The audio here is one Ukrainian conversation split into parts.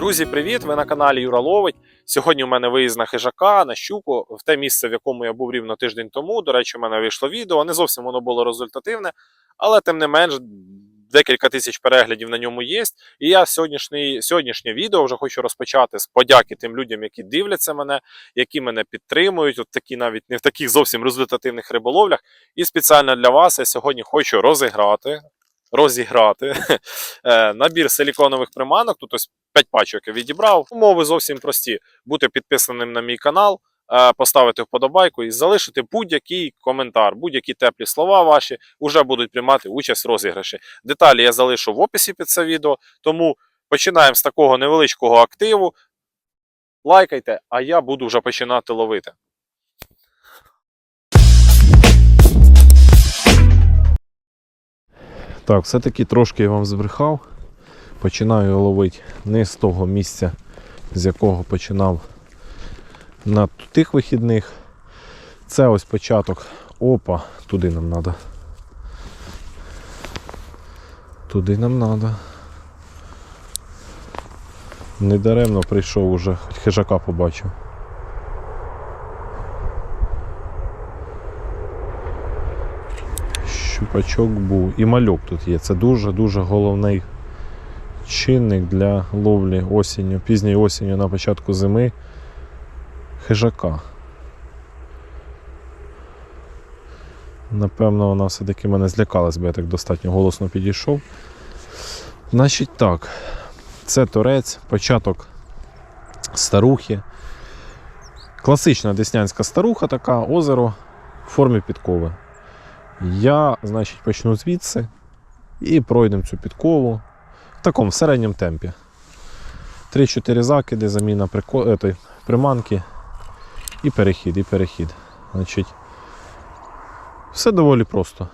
Друзі, привіт! Ви на каналі Юра Ловить. Сьогодні у мене виїзд на хижака, на щуку, в те місце, в якому я був рівно тиждень тому. До речі, у мене вийшло відео. Не зовсім воно було результативне, але тим не менш декілька тисяч переглядів на ньому є. І я сьогоднішнє, сьогоднішнє відео вже хочу розпочати з подяки тим людям, які дивляться мене, які мене підтримують, от такі навіть не в таких зовсім результативних риболовлях. І спеціально для вас я сьогодні хочу розіграти. Розіграти е, набір силіконових приманок. Тут ось 5 пачок я відібрав. Умови зовсім прості. Бути підписаним на мій канал, е, поставити вподобайку і залишити будь-який коментар, будь-які теплі слова ваші вже будуть приймати участь в розіграші. Деталі я залишу в описі під це відео. Тому починаємо з такого невеличкого активу. Лайкайте, а я буду вже починати ловити. Так, все-таки трошки я вам збрехав. Починаю ловити не з того місця, з якого починав на тих вихідних. Це ось початок. Опа, туди нам треба. Туди нам треба. Недаремно прийшов уже, хоч хижака побачив. Щупачок був. І мальок тут є. Це дуже-дуже головний чинник для ловлі осінню, пізньої осінню на початку зими хижака. Напевно, вона все-таки мене злякалась, бо я так достатньо голосно підійшов. Значить так, це торець, початок старухи. Класична деснянська старуха, така озеро в формі підкови. Я, значить, почну звідси і пройдемо цю підкову в такому середньому темпі. 3-4 закиди, заміна прико... етой, приманки і перехід, і перехід. Значить, все доволі просто.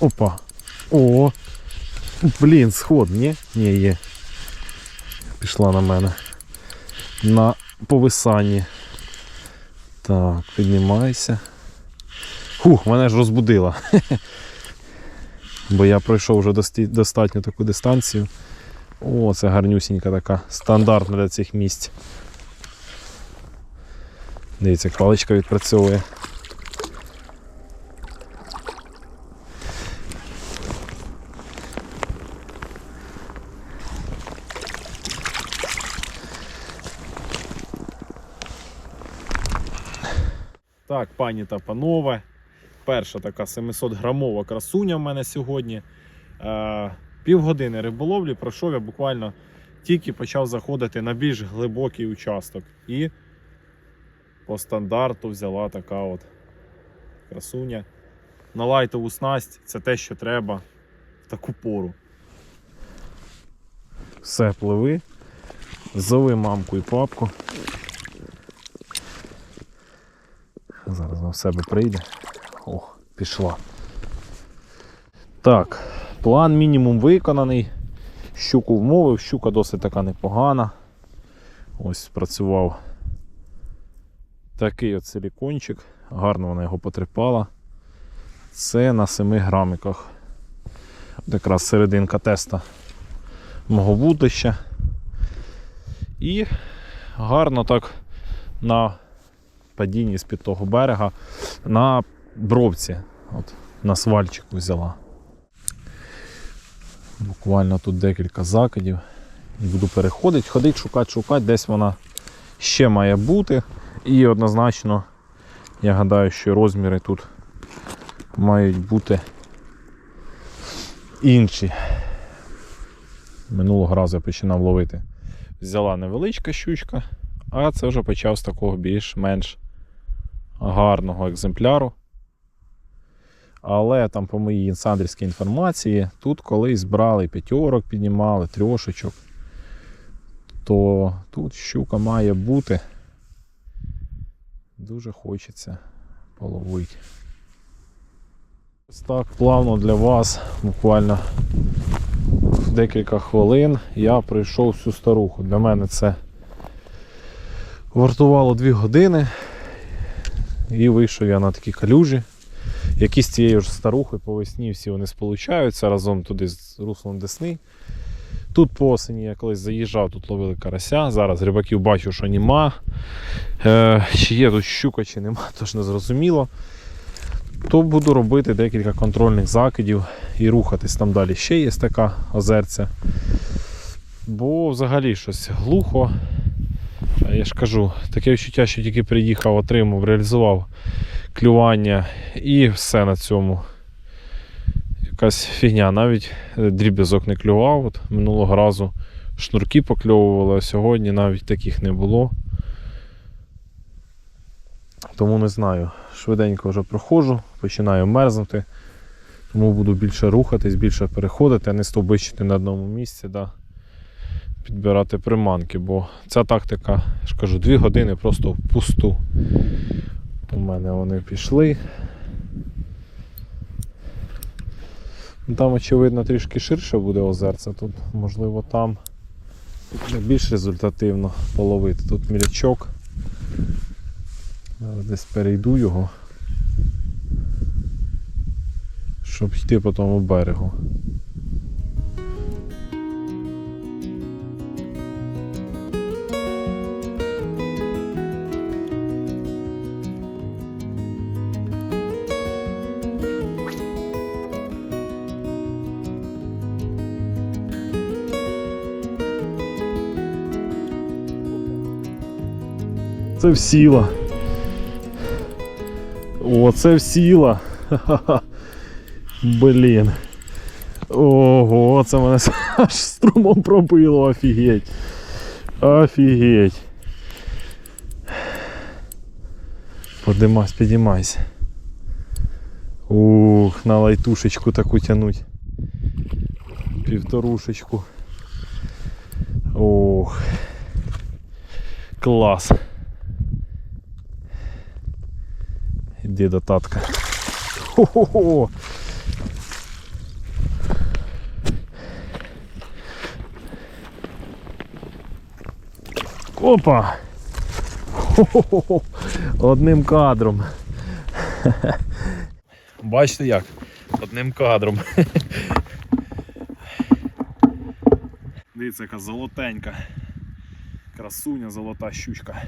Опа. О! Блін, сход, ні? Ні, є. Пішла на мене. На повисанні. Так, піднімайся. Хух, мене ж розбудила. Бо я пройшов вже достатньо таку дистанцію. О, це гарнюсінька така, стандартна для цих місць. Дивіться, паличка відпрацьовує. Так, пані та панове. Перша така 700 грамова красуня в мене сьогодні. Е, півгодини риболовлі пройшов я буквально тільки почав заходити на більш глибокий участок. І по стандарту взяла така от красуня. На лайтову снасть це те, що треба в таку пору. Все, пливи. Зови мамку і папку. Зараз вона в себе прийде. О, пішла. Так, план мінімум виконаний. Щуку вмовив, щука досить така непогана. Ось спрацював такий от силікончик. Гарно вона його потріпала. Це на 7 грамиках. Якраз серединка теста мого вудища. І гарно так на падінні з-під того берега на бровці. От, на свальчику взяла. Буквально тут декілька закидів. Буду переходити, ходити, шукати, шукати, десь вона ще має бути. І однозначно, я гадаю, що розміри тут мають бути інші. Минулого разу я починав ловити. Взяла невеличка щучка, а це вже почав з такого більш-менш гарного екземпляру. Але там, по моїй інсандрівській інформації, тут колись брали п'ятерок, піднімали, трьошечок, то тут щука має бути. Дуже хочеться половити. Ось так плавно для вас, буквально в декілька хвилин я пройшов всю старуху. Для мене це Вартувало 2 години. І вийшов я на такі калюжі. Які з цією ж старухою по весні всі вони сполучаються разом туди з руслом Десни. Тут по осені я колись заїжджав, тут ловили карася. Зараз рибаків бачу, що нема. Е, чи є тут щука, чи нема, тож не зрозуміло. То буду робити декілька контрольних закидів і рухатись там далі. Ще є така озерця. Бо взагалі щось глухо. Я ж кажу, таке відчуття, що тільки приїхав, отримав, реалізував клювання і все на цьому. Якась фігня, навіть е, дріб'язок не клював. От минулого разу шнурки покльовували, а сьогодні навіть таких не було. Тому не знаю. Швиденько вже проходжу, починаю мерзнути. Тому буду більше рухатись, більше переходити, а не стовбичити на одному місці. Да. Підбирати приманки, бо ця тактика, я ж кажу, 2 години просто впусту. У мене вони пішли. Ну, Там, очевидно, трішки ширше буде озерце. Тут, можливо, там більш результативно половити. Тут мілячок. Зараз десь перейду його. Щоб йти по тому берегу. Це всіла. Це всіла. Ха-ха-ха. Блін. Ого, це мене аж струмом пробило, офігеть. Офігеть. Подимайся, підіймайся. Ух, на лайтушечку таку тянуть. Півторушечку. Ох. Клас. Іди татка. Хо-хо-хо. Опа! Хо-хо-хо. Одним кадром. Бачите як? Одним кадром. Дивіться, яка золотенька. Красуня, золота щучка.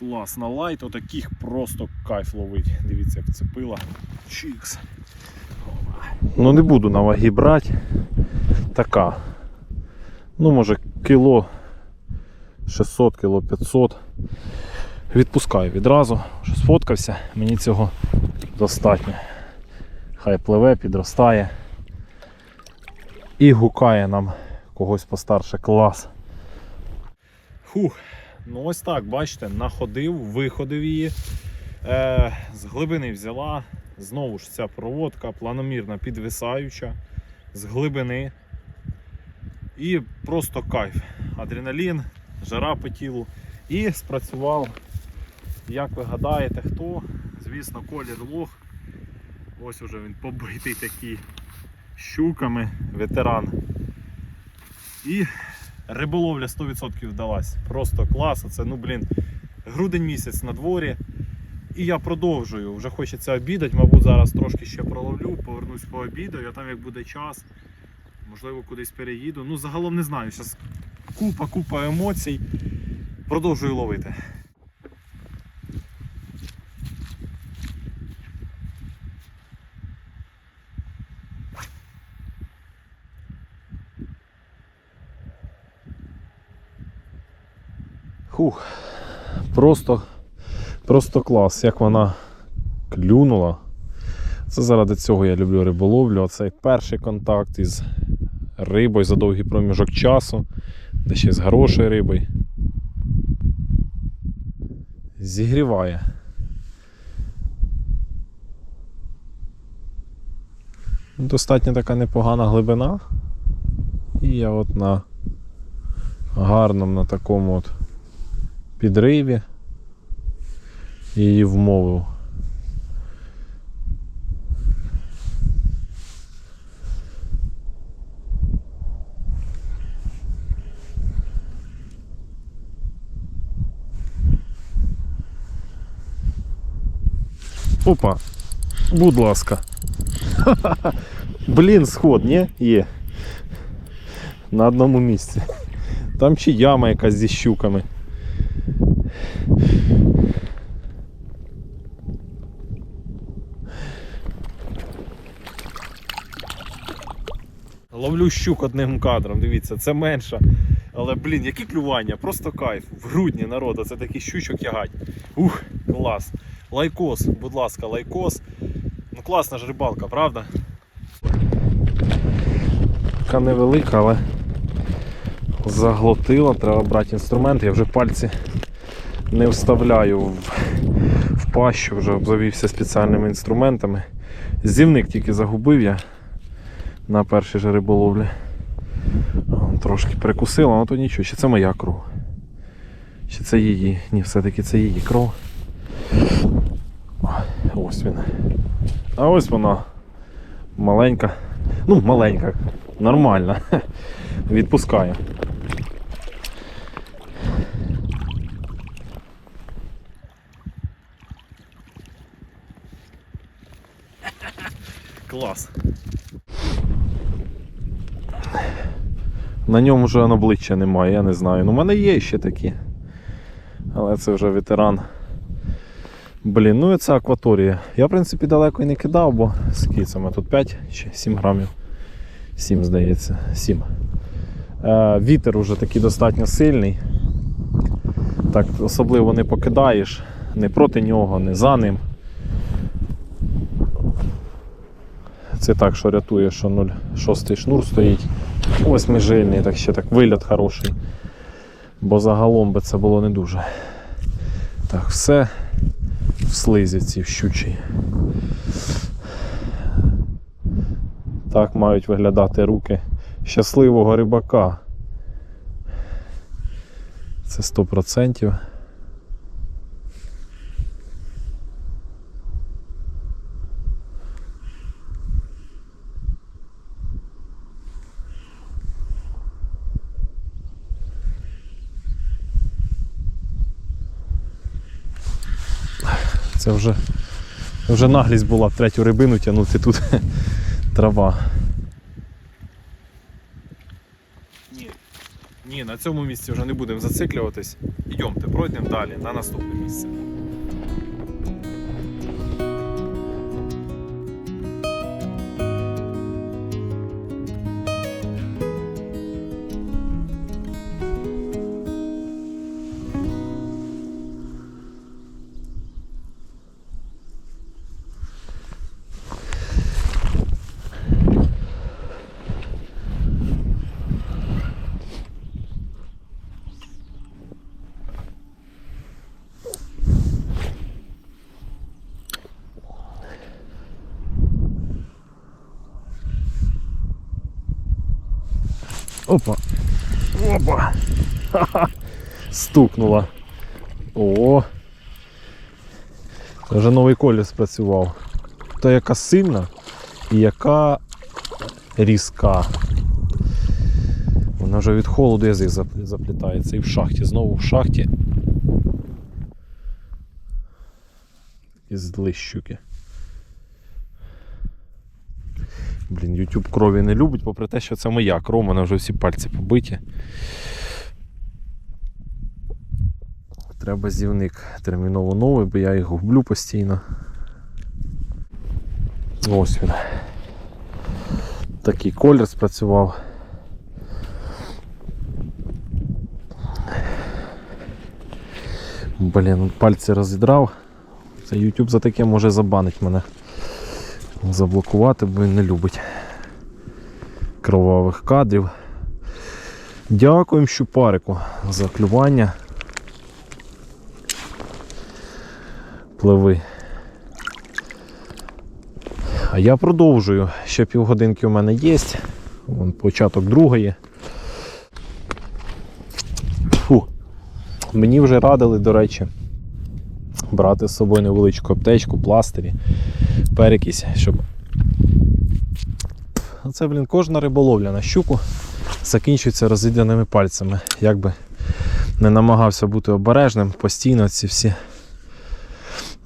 Клас на лайт, отаких просто кайф ловить. Дивіться, як цепила. Чікс. Ну не буду на ваги брати. Така. Ну, може, кіло 600, кіло 500. Відпускаю відразу, вже сфоткався, мені цього достатньо. Хай пливе, підростає і гукає нам когось постарше клас. Фух, ну ось так, бачите, находив, виходив її. Е, з глибини взяла. Знову ж ця проводка планомірно підвисаюча, з глибини. І просто кайф. Адреналін, жара по тілу. І спрацював, як ви гадаєте, хто? Звісно, колір лох. Ось уже він побитий такий щуками, ветеран. І риболовля 100% вдалась. Просто клас. Це, ну блін, грудень місяць на дворі. І я продовжую. Вже хочеться обідати, мабуть, зараз трошки ще проловлю, повернусь по обіду, а там як буде час, можливо, кудись переїду. Ну, загалом не знаю. Зараз купа, купа емоцій. Продовжую ловити. Хух, просто, просто клас, як вона клюнула. Це заради цього я люблю риболовлю. Оцей перший контакт із рибою за довгий проміжок часу, де ще з хорошою рибою. Зігріває. Достатньо така непогана глибина. І я от на гарному на такому от підриві і її вмовив. Опа, будь ласка. Ха. Блін, сход, ні? Є. На одному місці. Там чи яма якась зі щуками. Ловлю щук одним кадром, дивіться, це менше. Але, блін, які клювання, просто кайф. В грудні народу, це такий щучок ягать. Ух, клас. Лайкос, будь ласка, лайкос. Ну класна ж рибалка, правда? Така невелика, але заглотила, треба брати інструмент, я вже пальці не вставляю в, в пащу, вже обзавівся спеціальними інструментами. Зівник тільки загубив я на першій же риболовлі. Трошки прикусила, але то нічого, ще це моя кров. Чи це її? Ні, все-таки це її кров. Ось він. А ось вона. Маленька. Ну, маленька. Нормальна. Відпускає. Клас. На ньому вже обличчя немає, я не знаю. Ну, в мене є ще такі. Але це вже ветеран. Блін, ну і це акваторія. Я, в принципі, далеко і не кидав, бо скільки це ми тут 5 чи 7 грамів. 7, здається, 7. Е, вітер уже такий достатньо сильний. Так особливо не покидаєш, не проти нього, не за ним. Це так, що рятує, що 0,6 шнур стоїть. Восьмижильний, так ще так вигляд хороший. Бо загалом би це було не дуже. Так, все в слизі цій щучій. Так мають виглядати руки щасливого рибака. Це 100%. Це вже, вже наглість була в третю рибину тягнути тут трава. Ні, ні, на цьому місці вже не будемо зациклюватись. Йдемте, пройдемо далі на наступне місце. Опа. Опа. Ха-ха. Стукнула. О. Вже новий колір спрацював. Та яка сильна і яка різка. Вона вже від холоду язик заплітається. І в шахті. Знову в шахті. Із щуки. Блін, YouTube крові не любить, попри те, що це моя кров, мене вже всі пальці побиті. Треба зівник терміново новий, бо я їх гублю постійно. Ось він. Такий колір спрацював. Блін, пальці розідрав. Це YouTube за таке може забанить мене заблокувати, бо він не любить кровавих кадрів. Дякуємо щупарику за клювання. Пливи. А я продовжую. Ще півгодинки у мене є. Вон початок другої. Фу. Мені вже радили, до речі, брати з собою невеличку аптечку, пластирі перекись, щоб. Це, блін, кожна риболовля на щуку закінчується розідяними пальцями. Якби не намагався бути обережним, постійно ці всі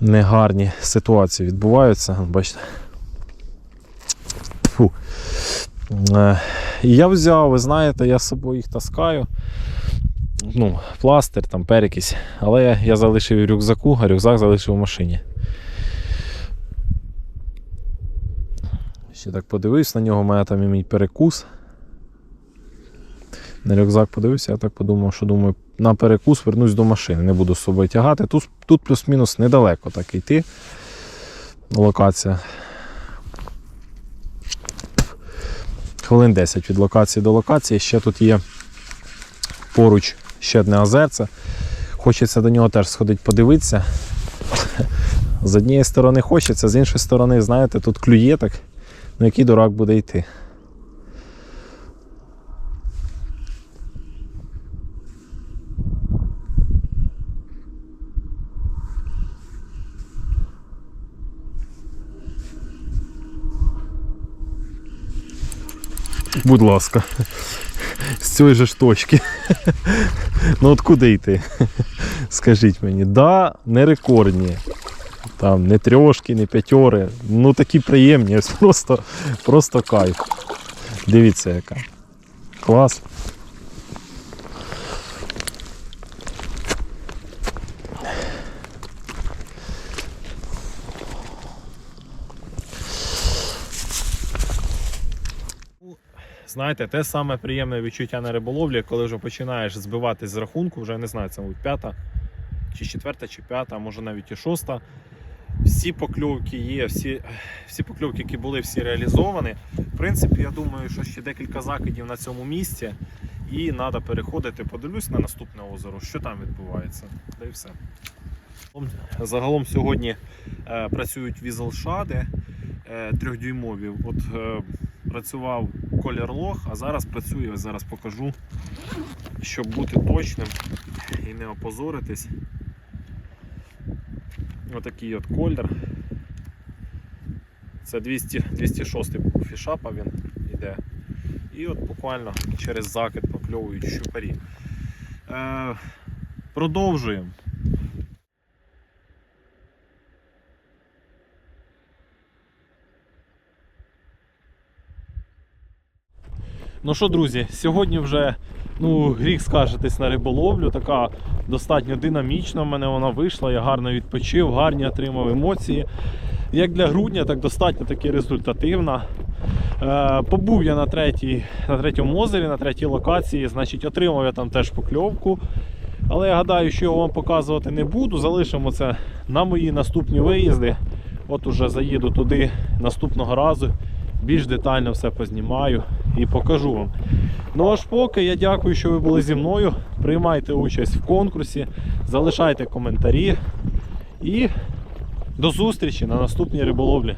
негарні ситуації відбуваються. Бачите. Фу. Е, І я взяв, ви знаєте, я з собою їх таскаю. Ну, пластир, там, перекись. Але я, залишив рюкзаку, а рюкзак залишив у машині. Ще так подивився на нього, у мене там і мій перекус. На рюкзак подивився, я так подумав, що думаю, на перекус вернусь до машини, не буду з собою тягати. Тут, тут плюс-мінус недалеко так йти. Локація. Хвилин 10 від локації до локації. Ще тут є поруч ще одне озерце. Хочеться до нього теж сходити подивитися. З однієї сторони хочеться, з іншої сторони, знаєте, тут клює так, ну який дурак буде йти. Будь ласка, з цієї же ж точки. Ну от куди йти? Скажіть мені, да, не рекордні. Там не трьошки, не п'ятьори. Ну такі приємні, просто, просто кайф. Дивіться яка. Клас. Знаєте, те саме приємне відчуття на риболовлі, коли вже починаєш збиватись з рахунку, вже не знаю, це мабуть п'ята, чи четверта, чи п'ята, може навіть і шоста. Всі покльовки є, всі, всі покльовки, які були, всі реалізовані. В принципі, я думаю, що ще декілька закидів на цьому місці, і треба переходити. Подивлюсь на наступне озеро, що там відбувається. Та й все. Загалом сьогодні е, працюють візелшади е, трьохдюймові. От е, працював колір лох, а зараз працює, ось зараз покажу, щоб бути точним і не опозоритись. Отакий от колір. Це 200, 206 фішапа він іде. І от буквально через закид прокльовують щупарі. Е, продовжуємо. Ну що, друзі, сьогодні вже ну, гріх скажетесь на риболовлю. Така достатньо динамічна. в мене вона вийшла. Я гарно відпочив, гарні отримав емоції. Як для грудня, так достатньо таки результативна. Е, побув я на, третій, на третьому озері, на третій локації, значить, отримав я там теж покльовку. Але я гадаю, що його вам показувати не буду. Залишимо це на мої наступні виїзди. От уже заїду туди наступного разу. Більш детально все познімаю і покажу вам. Ну аж поки я дякую, що ви були зі мною. Приймайте участь в конкурсі, залишайте коментарі і до зустрічі на наступній риболовлі.